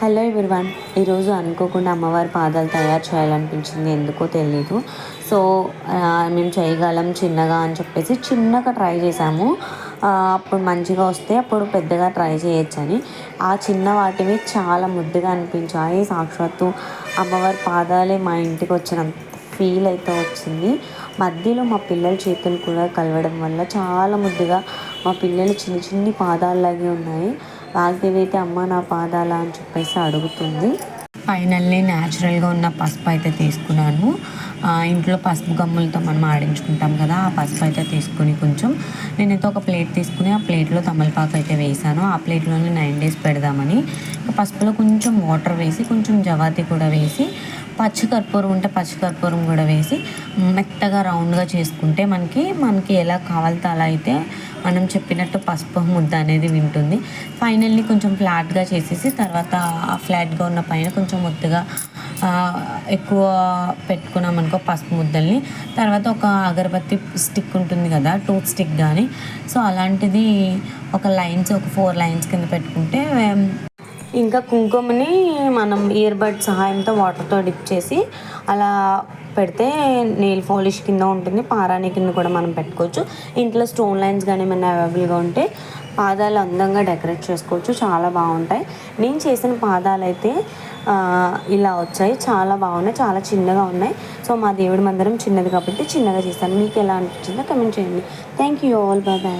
Hello everyone ఈరోజు అనుకోకుండా అమ్మవారి పాదాలు తయారు చేయాలనిపించింది. ఎందుకో తెలీదు. సో మేము చేయగలం చిన్నగా అని చెప్పేసి చిన్నగా ట్రై చేసాము అప్పుడు మంచిగా వస్తే అప్పుడు పెద్దగా ట్రై చేయొచ్చని. ఆ చిన్న వాటివి చాలా ముద్దుగా అనిపించాయి. సాక్షాత్తు అమ్మవారి పాదాలే మా ఇంటికి వచ్చినంత ఫీల్ అయితే వచ్చింది. మధ్యలో మా పిల్లల చేతులు కూడా కలవడం వల్ల చాలా ముద్దుగా మా పిల్లలు చిన్న చిన్ని పాదాల్లాగే ఉన్నాయి. అయితే అమ్మ నా పాదాల అని చెప్పేసి అడుగుతుంది. ఫైనల్లీ న్యాచురల్గా ఉన్న పసుపు అయితే తీసుకున్నాను. ఇంట్లో పసుపు గమ్ములతో మనం ఆడించుకుంటాం కదా ఆ పసుపు అయితే తీసుకుని కొంచెం నేనైతే ఒక ప్లేట్ తీసుకుని ఆ ప్లేట్లో తమలపాకు అయితే వేసాను. ఆ ప్లేట్లోనే నైన్ డేస్ పెడదామని. పసుపులో కొంచెం వాటర్ వేసి కొంచెం జవాతి కూడా వేసి పచ్చి కర్పూరం ఉంటే పచ్చి కర్పూరం కూడా వేసి మెత్తగా రౌండ్గా చేసుకుంటే మనకి మనకి ఎలా కావాలితే అలా అయితే మనం చెప్పినట్టు పసుపు ముద్ద అనేది వింటుంది. ఫైనల్లీ కొంచెం ఫ్లాట్గా చేసేసి తర్వాత ఆ ఫ్లాట్గా ఉన్న పైన కొంచెం ముద్దగా ఎక్కువ పెట్టుకున్నాం అనుకో పసుపు ముద్దల్ని. తర్వాత ఒక అగరబత్తి స్టిక్ ఉంటుంది కదా టూత్ స్టిక్ కానీ సో అలాంటిది ఒక లైన్స్ ఒక ఫోర్ లైన్స్ కింద పెట్టుకుంటే ఇంకా కుంకుమని మనం ఇయర్ బడ్ సహాయంతో వాటర్తో డిప్ చేసి అలా పెడితే నెయిల్ పాలిష్ కింద ఉంటుంది పారాణి కింద కూడా మనం పెట్టుకోవచ్చు. ఇంట్లో స్టోన్ లైన్స్ కానీ ఏమైనా అవైలబుల్గా ఉంటే పాదాలు అందంగా డెకరేట్ చేసుకోవచ్చు చాలా బాగుంటాయి. నేను చేసిన పాదాలు అయితే ఇలా వచ్చాయి చాలా బాగున్నాయి చాలా చిన్నగా ఉన్నాయి. సో మా దేవుడి మందిరం చిన్నది కాబట్టి చిన్నగా చేస్తాను మీకు ఎలా అనిపించిందో కమెంట్ చేయండి. Thank you all bye bye